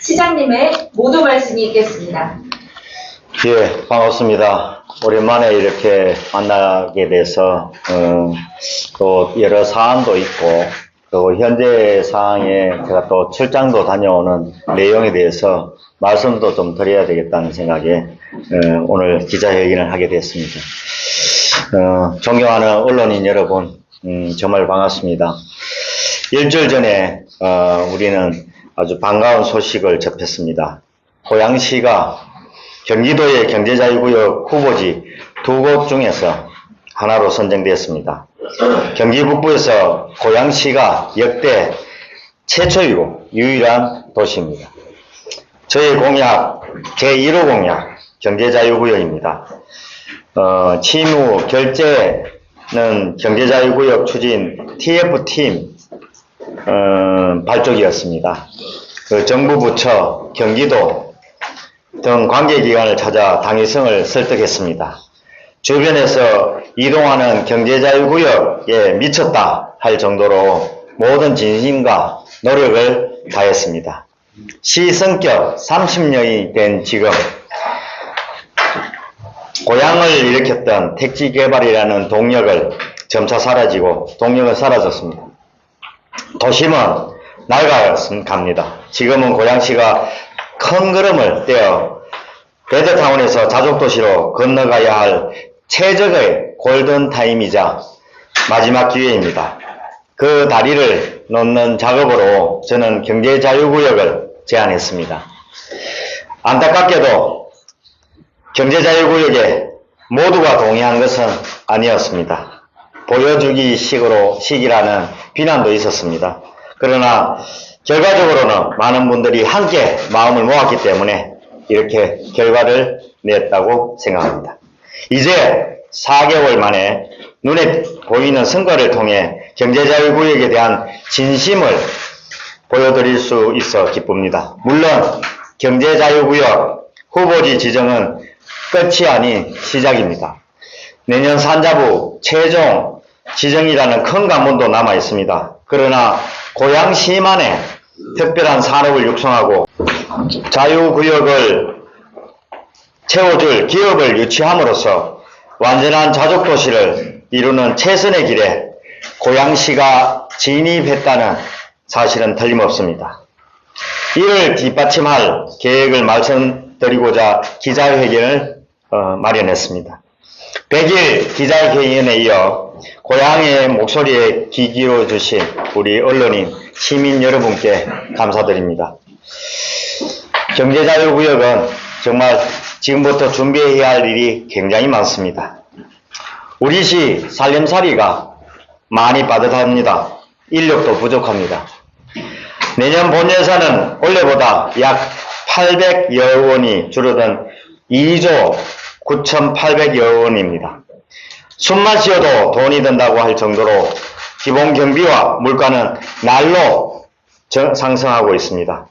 시장님의 모두 말씀이 있겠습니다. 예, 반갑습니다. 오랜만에 이렇게 만나게 돼서, 어, 또 여러 사안도 있고, 또 현재 상황에 제가 또 출장도 다녀오는 내용에 대해서 말씀도 좀 드려야 되겠다는 생각에, 어, 오늘 기자회견을 하게 됐습니다. 어, 존경하는 언론인 여러분, 음, 정말 반갑습니다. 일주일 전에, 어, 우리는 아주 반가운 소식을 접했습니다. 고양시가 경기도의 경제자유구역 후보지 두 곳 중에서 하나로 선정되었습니다. 경기 북부에서 고양시가 역대 최초이고 유일한 도시입니다. 저의 공약 제1호 공약 경제자유구역입니다. 어, 취임 결제는 경제자유구역 추진 TF팀 어, 발족이었습니다. 그 정부 부처, 경기도 등 관계기관을 찾아 당위성을 설득했습니다. 주변에서 이동하는 경제자유구역에 미쳤다 할 정도로 모든 진심과 노력을 다했습니다. 시 성격 30년이 된 지금 고향을 일으켰던 택지 개발이라는 동력을 점차 사라지고 동력은 사라졌습니다. 도심은 낡아갑니다. 지금은 고양시가 큰 걸음을 떼어 베드타운에서 자족도시로 건너가야 할 최적의 골든타임이자 마지막 기회입니다. 그 다리를 놓는 작업으로 저는 경제자유구역을 제안했습니다. 안타깝게도 경제자유구역에 모두가 동의한 것은 아니었습니다. 보여주기 식으로 식이라는 비난도 있었습니다. 그러나 결과적으로는 많은 분들이 함께 마음을 모았기 때문에 이렇게 결과를 냈다고 생각합니다. 이제 4개월 만에 눈에 보이는 성과를 통해 경제자유구역에 대한 진심을 보여드릴 수 있어 기쁩니다. 물론 경제자유구역 후보지 지정은 끝이 아닌 시작입니다. 내년 산자부 최종 지정이라는 큰 관문도 남아 있습니다. 그러나 고양 시만의 특별한 산업을 육성하고 자유구역을 채워줄 기업을 유치함으로써 완전한 자족도시를 이루는 최선의 길에 고양시가 진입했다는 사실은 틀림없습니다. 이를 뒷받침할 계획을 말씀드리고자 기자회견을 어, 마련했습니다. 100일 기자회견에 이어 고향의 목소리에 귀 기울여 주신 우리 언론인, 시민 여러분께 감사드립니다. 경제자유구역은 정말 지금부터 준비해야 할 일이 굉장히 많습니다. 우리 시 살림살이가 많이 빠듯합니다. 인력도 부족합니다. 내년 본 예산은 올해보다 약 800여 원이 줄어든 2조 9,800여 원입니다. 숨만 쉬어도 돈이 든다고 할 정도로 기본 경비와 물가는 날로 저- 상승하고 있습니다.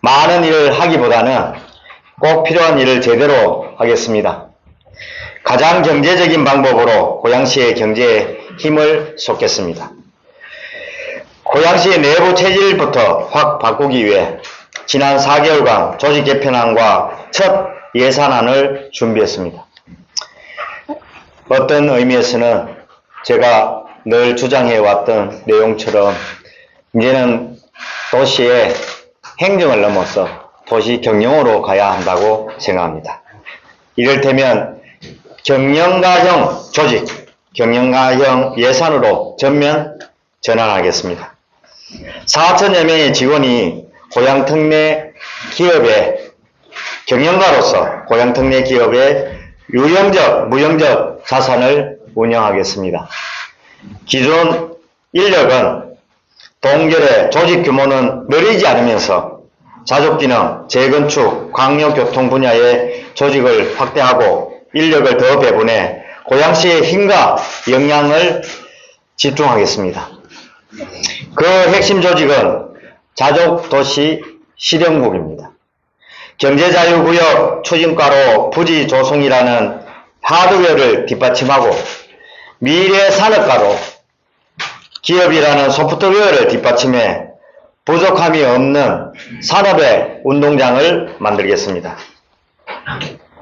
많은 일을 하기보다는 꼭 필요한 일을 제대로 하겠습니다. 가장 경제적인 방법으로 고양시의 경제에 힘을 쏟겠습니다. 고양시의 내부 체질부터 확 바꾸기 위해 지난 4개월간 조직 개편안과 첫 예산안을 준비했습니다. 어떤 의미에서는 제가 늘 주장해왔던 내용처럼 이제는 도시의 행정을 넘어서 도시 경영으로 가야 한다고 생각합니다. 이를테면 경영가형 조직, 경영가형 예산으로 전면 전환하겠습니다. 4천여 명의 직원이 고향 특례 기업의 경영가로서 고향 특례 기업의 유형적, 무형적 자산을 운영하겠습니다. 기존 인력은 동결의 조직 규모는 늘리지 않으면서 자족기능, 재건축, 광역교통 분야의 조직을 확대하고 인력을 더 배분해 고양시의 힘과 역량을 집중하겠습니다. 그 핵심 조직은 자족도시 실용국입니다. 경제자유구역 추진과로 부지 조성이라는 하드웨어를 뒷받침하고 미래 산업가로 기업이라는 소프트웨어를 뒷받침해 부족함이 없는 산업의 운동장을 만들겠습니다.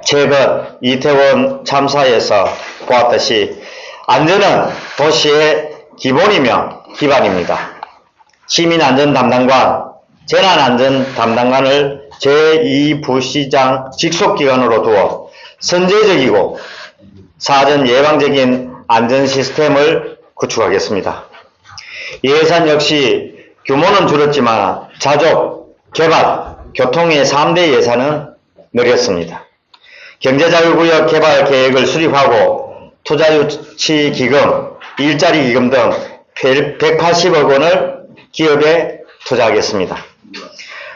최근 이태원 참사에서 보았듯이 안전은 도시의 기본이며 기반입니다. 시민안전 담당관, 재난안전 담당관을 제2부시장 직속기관으로 두어 선제적이고 사전 예방적인 안전 시스템을 구축하겠습니다. 예산 역시 규모는 줄었지만 자족, 개발, 교통의 3대 예산은 늘렸습니다. 경제자유구역 개발 계획을 수립하고 투자유치 기금, 일자리 기금 등 180억 원을 기업에 투자하겠습니다.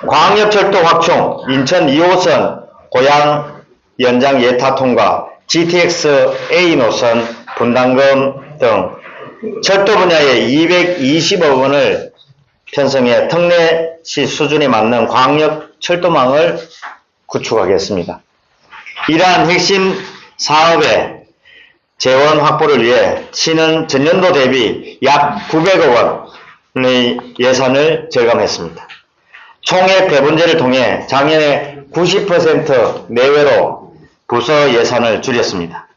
광역철도 확충, 인천 2호선 고양 연장 예타 통과, GTX A 노선 분담금 등 철도 분야에 220억 원을 편성해 특례시 수준에 맞는 광역 철도망을 구축하겠습니다. 이러한 핵심 사업의 재원 확보를 위해 시는 전년도 대비 약 900억 원의 예산을 절감했습니다. 총액 배분제를 통해 작년에 90% 내외로 부서 예산을 줄였습니다.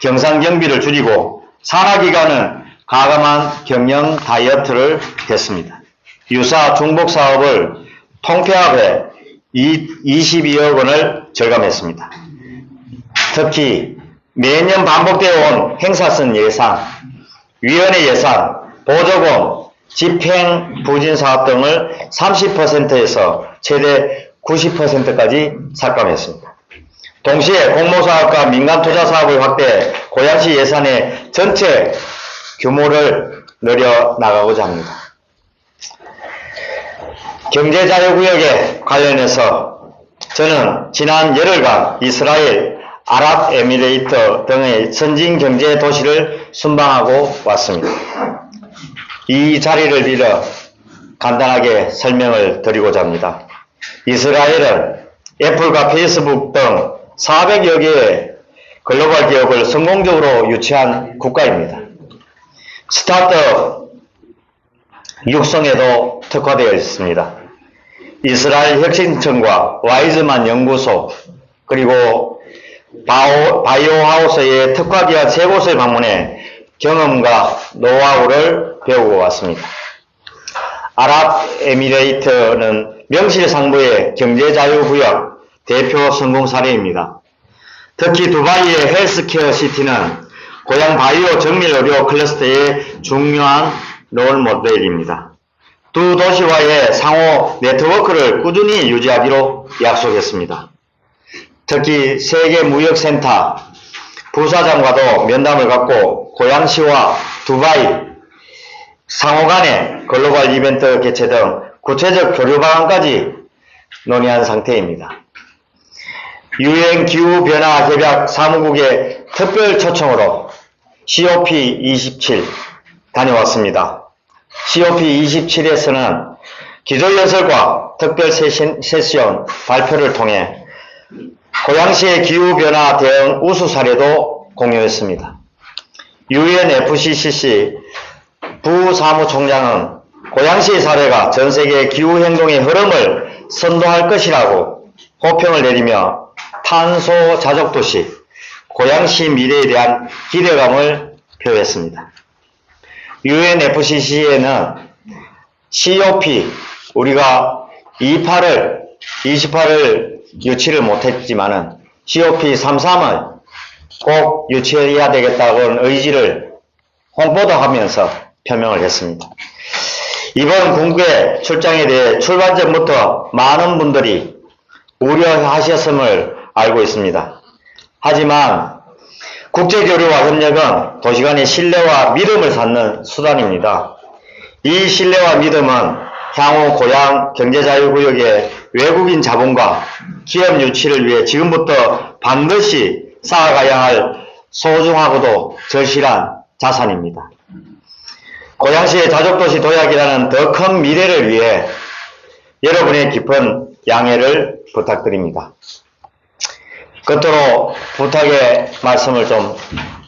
경상 경비를 줄이고 산하기관은 가감한 경영 다이어트를 했습니다. 유사 중복 사업을 통폐합해 22억 원을 절감했습니다. 특히 매년 반복되어 온 행사선 예산, 위원회 예산, 보조금, 집행 부진 사업 등을 30%에서 최대 90%까지 삭감했습니다. 동시에 공모사업과 민간 투자 사업을 확대해 고양시 예산의 전체 규모를 늘려 나가고자 합니다. 경제자유구역에 관련해서 저는 지난 열흘간 이스라엘, 아랍에미레이트 등의 선진 경제 도시를 순방하고 왔습니다. 이 자리를 빌어 간단하게 설명을 드리고자 합니다. 이스라엘은 애플과 페이스북 등 400여 개의 글로벌 기업을 성공적으로 유치한 국가입니다. 스타트업 육성에도 특화되어 있습니다. 이스라엘 혁신청과 와이즈만 연구소 그리고 바이오하우스의 특화기관 세 곳을 방문해 경험과 노하우를 배우고 왔습니다. 아랍에미레이트는 명실상부의 경제자유구역 대표 성공 사례입니다. 특히 두바이의 헬스케어 시티는 고향 바이오 정밀의료 클러스터의 중요한 롤 모델입니다. 두 도시와의 상호 네트워크를 꾸준히 유지하기로 약속했습니다. 특히 세계무역센터 부사장과도 면담을 갖고 고양시와 두바이 상호 간의 글로벌 이벤트 개최 등 구체적 교류 방안까지 논의한 상태입니다. 유엔 기후 변화 협약 사무국의 특별 초청으로 COP27 다녀왔습니다. COP27에서는 기조연설과 특별 세션, 세션 발표를 통해 고양시의 기후변화 대응 우수 사례도 공유했습니다. UNFCCC 부사무총장은 고양시의 사례가 전 세계 기후행동의 흐름을 선도할 것이라고 호평을 내리며 탄소 자족도시 고양시 미래에 대한 기대감을 표했습니다. UNFCC에는 COP 우리가 28을 28을 유치를 못했지만은 COP 33을 꼭 유치해야 되겠다고는 의지를 홍보도 하면서 표명을 했습니다. 이번 궁극의 출장에 대해 출발 전부터 많은 분들이 우려하셨음을 알고 있습니다. 하지만 국제교류와 협력은 도시 간의 신뢰와 믿음을 쌓는 수단입니다. 이 신뢰와 믿음은 향후 고향 경제자유구역의 외국인 자본과 기업 유치를 위해 지금부터 반드시 쌓아가야 할 소중하고도 절실한 자산입니다. 고양시의 자족도시 도약이라는 더 큰 미래를 위해 여러분의 깊은 양해를 부탁드립니다. 끝으로 부탁의 말씀을 좀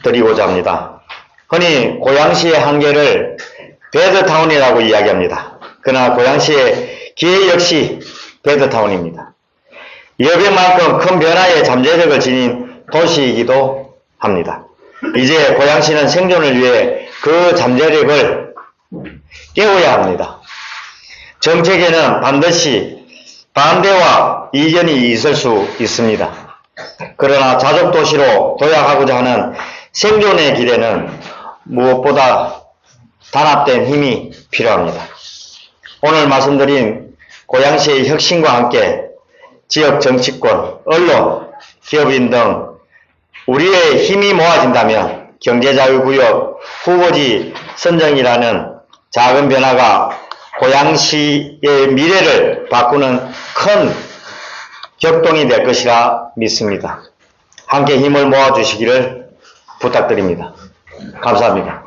드리고자 합니다. 흔히 고양시의 한계를 베드타운이라고 이야기합니다. 그러나 고양시의 기회 역시 베드타운입니다. 여백만큼 큰 변화의 잠재력을 지닌 도시이기도 합니다. 이제 고양시는 생존을 위해 그 잠재력을 깨워야 합니다. 정책에는 반드시 반대와 이견이 있을 수 있습니다. 그러나 자족도시로 도약하고자 하는 생존의 길에는 무엇보다 단합된 힘이 필요합니다. 오늘 말씀드린 고양시의 혁신과 함께 지역 정치권, 언론, 기업인 등 우리의 힘이 모아진다면 경제자유구역 후보지 선정이라는 작은 변화가 고양시의 미래를 바꾸는 큰 격동이 될 것이라 믿습니다. 함께 힘을 모아주시기를 부탁드립니다. 감사합니다.